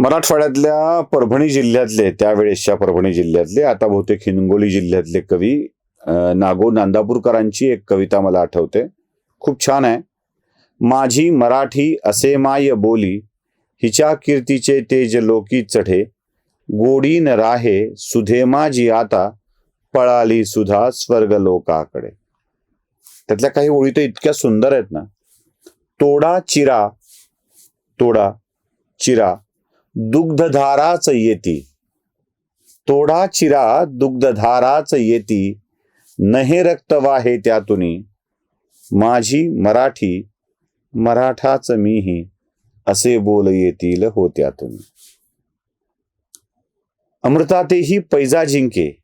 मराठवाड्यातल्या परभणी जिल्ह्यातले त्यावेळेसच्या परभणी जिल्ह्यातले आता बहुतेक हिंगोली जिल्ह्यातले कवी नागो नांदापूरकरांची एक कविता मला आठवते. खूप छान आहे. माझी मराठी असे माय बोली हिच्या कीर्तीचे तेज लोकी चढे गोडीन राहे सुधे माझी आता पळाली सुधा स्वर्ग लोकाकडे. त्यातल्या काही ओळी तर इतक्या सुंदर आहेत ना. तोडा चिरा तोडा चिरा दुग्धधाराच येती. तोडा चिरा दुग्धधाराच येती. नहे रक्त वाहे त्यातुनी. माझी मराठी मराठाच मीही असे बोल येतील हो त्यातून. अमृतातेही पैजा जिंके.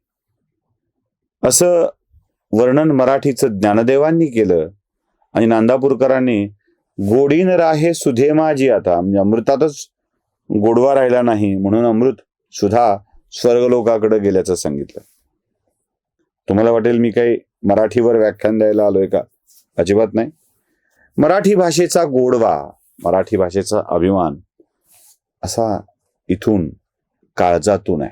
असं वर्णन मराठीचं ज्ञानदेवांनी केलं. आणि नांदापूरकरांनी गोडीन राहे सुधे माझी आता. म्हणजे अमृतातच गोडवा राहिला नाही म्हणून अमृत सुद्धा स्वर्गलोकाकडे गेल्याचं सांगितलं. तुम्हाला वाटेल मी काही मराठीवर व्याख्यान द्यायला आलोय का? अजिबात नाही. मराठी भाषेचा गोडवा मराठी भाषेचा अभिमान असा इथून काळजातून आहे.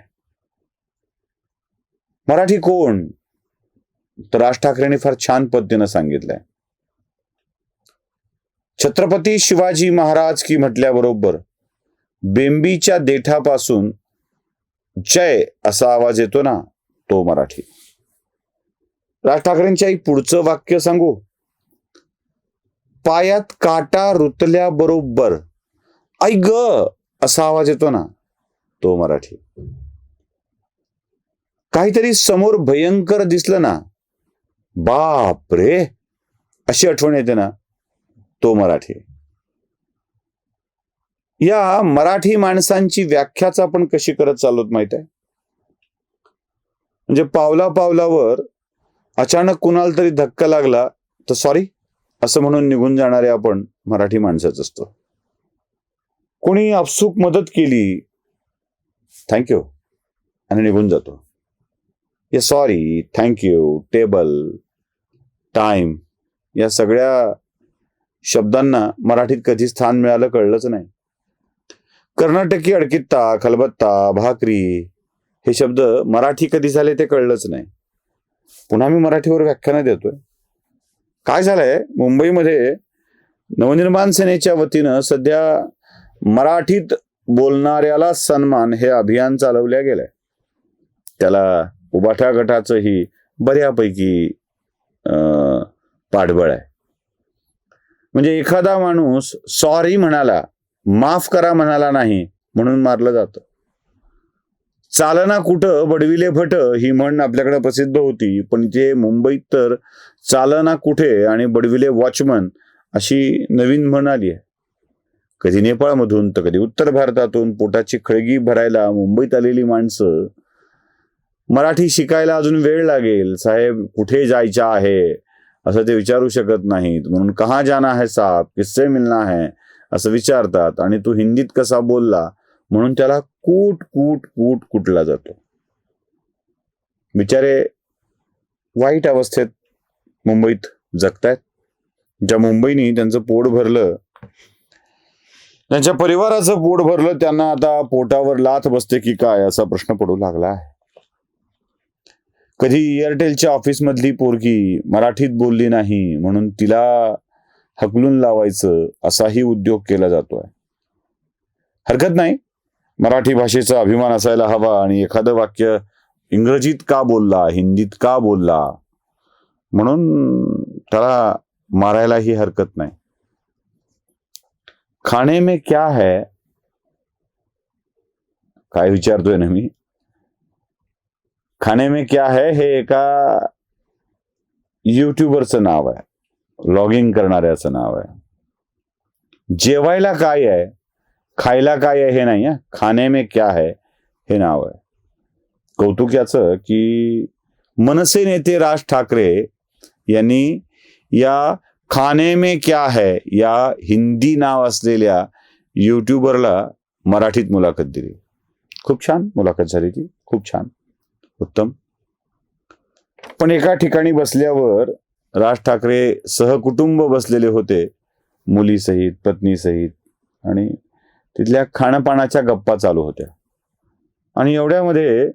मराठी कोण? तर राज ठाकरेंनी फार छान पद्धतीनं सांगितलंय. छत्रपती शिवाजी महाराज की म्हटल्याबरोबर बेंबीच्या देठापासून जय असा आवाज येतो ना तो मराठी. राज ठाकरेंच्या एक पुढचं वाक्य सांगू. पायात काटा रुतल्याबरोबर ऐ ग असा आवाज येतो ना तो मराठी. काहीतरी समोर भयंकर दिसलं ना बाप रे अशी आठवण येते ना तो मराठी. या मराठी माणसांची व्याख्याच आपण कशी करत चाललोत माहीत आहे? म्हणजे पावला पावलावर अचानक कुणाला तरी धक्का लागला तर सॉरी असं म्हणून निघून जाणारे आपण मराठी माणसाच असतो. कोणी आपसूक मदत केली थँक्यू आणि निघून जातो. या सॉरी थँक्यू टेबल टाइम या सगळ्या शब्दांना मराठीत कधी स्थान मिळालं कळलंच नाही. कर्नाटकी अडकित्ता खलबत्ता भाकरी हे शब्द मराठी कधी झाले ते कळलंच नाही. पुन्हा मी मराठीवर व्याख्यानं देतोय. काय झालंय? मुंबईमध्ये नवनिर्माण सेनेच्या वतीनं सध्या मराठीत बोलणाऱ्याला सन्मान हे अभियान चालवल्या गेलंय. त्याला उबाठा गटाचंही बऱ्यापैकी अं, पाठबळ आहे. म्हणजे एखादा माणूस सॉरी म्हणाला माफ करा म्हणाला नाही म्हणून मारलं जातं. चालना कुठं? बडविले भट ही म्हण आपल्याकडे प्रसिद्ध होती. पण ते मुंबईत तर चालना कुठे आणि बडविले वॉचमन अशी नवीन म्हण आली आहे. कधी नेपाळमधून तर कधी उत्तर भारतातून पोटाची खळगी भरायला मुंबईत आलेली माणसं. मराठी शिकायला अजून वेळ लागेल. साहेब कुठे जायचं आहे? असं ते विचारू शकत नाहीत. म्हणून कहा जाना है साहेब? किस्से मिलना है? असं विचारतात आणि तू हिंदीत कसा बोलला म्हणून त्याला कूट कूट कूट कुटला जातो. बिचारे वाईट अवस्थेत मुंबईत जगतायत. ज्या मुंबईनी त्यांचं पोट भरलं त्यांच्या परिवाराचं पोट भरलं त्यांना आता पोटावर लाथ बसते की काय असा प्रश्न पडू लागला आहे. कधी एअरटेलच्या ऑफिस मधली पोरगी मराठीत बोलली नाही म्हणून तिला हकलून लावायचं असाही उद्योग केला जातोय. हरकत नाही. मराठी भाषेचा अभिमान असायला हवा आणि एखादं वाक्य इंग्रजीत का बोलला हिंदीत का बोलला? म्हणून त्याला मारायलाही हरकत नाही. खाणे में क्या है? काय विचारतोय ना मी? खाणे में क्या है हे एका युट्यूबरचं नाव आहे. लॉगिंग करणाऱ्याचं नाव आहे. जेवायला काय आहे? खायला काय आहे हे नाही आहे. खाणे में क्या है हे नाव आहे. कौतुक याचं की मनसे नेते राज ठाकरे यांनी या खाने में क्या है या हिंदी नाव असलेल्या युट्यूबरला मराठीत मुलाखत दिली. खूप छान मुलाखत झाली ती. खूप छान. उत्तम. पण एका ठिकाणी बसल्यावर राज ठाकरे सहकुटुंब बसलेले होते मुलीसहित पत्नीसहित आणि तिथल्या खाण्यापाण्याच्या गप्पा चालू होत्या. आणि एवढ्यामध्ये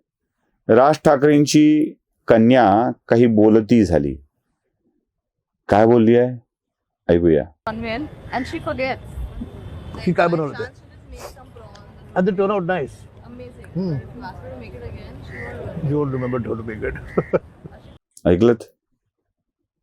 राज ठाकरेंची कन्या काही बोलती झाली. काय बोलली आहे? आईया ठेवल ऐकलत?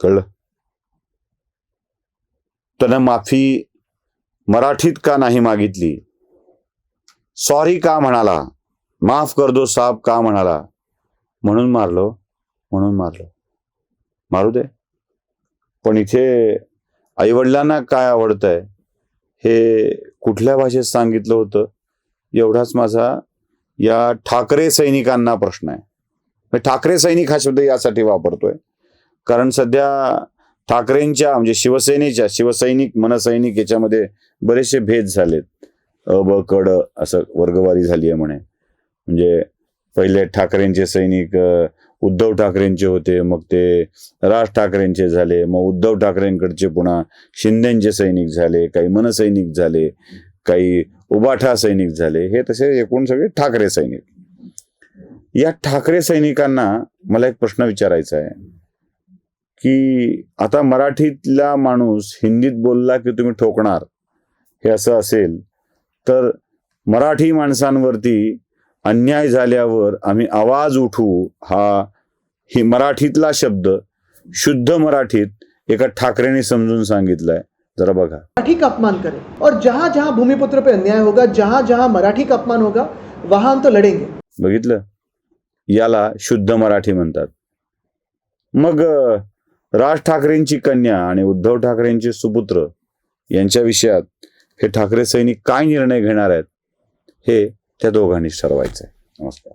कळलं त्यानं माफी मराठीत का नाही मागितली? सॉरी का म्हणाला? माफ कर दो साप का म्हणाला? म्हणून मारलो म्हणून मारलो. मारू दे. पण इथे आईवडिलांना काय आवडतंय हे कुठल्या भाषेत सांगितलं होतं? एवढाच माझा या ठाकरे सैनिकांना प्रश्न आहे. मी ठाकरे सैनिक हा शब्द यासाठी वापरतोय. कारण सध्या ठाकरेंच्या म्हणजे शिवसेनेच्या शिवसैनिक मनसैनिक याच्यामध्ये बरेचसे भेद झालेत. अ ब कड असं वर्गवारी झाली आहे म्हणे. म्हणजे पहिले ठाकरेंचे सैनिक उद्धव ठाकरेंचे होते मग ते राज ठाकरेंचे झाले मग उद्धव ठाकरेंकडचे पुन्हा शिंदेचे सैनिक झाले काही मनसैनिक झाले काही उबाठा सैनिक झाले हे तसे एकूण सगळे ठाकरे सैनिक. या ठाकरे सैनिकांना मला एक प्रश्न विचारायचा आहे. की आता मराठीतला माणूस हिंदीत बोलला की तुम्ही ठोकणार हे असं असेल तर मराठी माणसांवरती अन्याय झाल्यावर आम्ही आवाज उठवू हा ही मराठीतला शब्द शुद्ध मराठीत एका ठाकरेने समजून सांगितलंय. जरा बघा. मराठी का अपमान करें और जहां जहां भूमिपुत्र पे अन्याय होगा जहां जहां मराठी का अपमान होगा वहां हम तो लड़ेंगे। बघितलं? याला शुद्ध मराठी म्हणतात. मग राज ठाकरेंची कन्या आणि उद्धव ठाकरेंचे सुपुत्र यांच्या विषयात हे ठाकरे सैनिक काय निर्णय घेणार आहेत हे त्या दोघांनीच ठरवायचं आहे नमस्कार.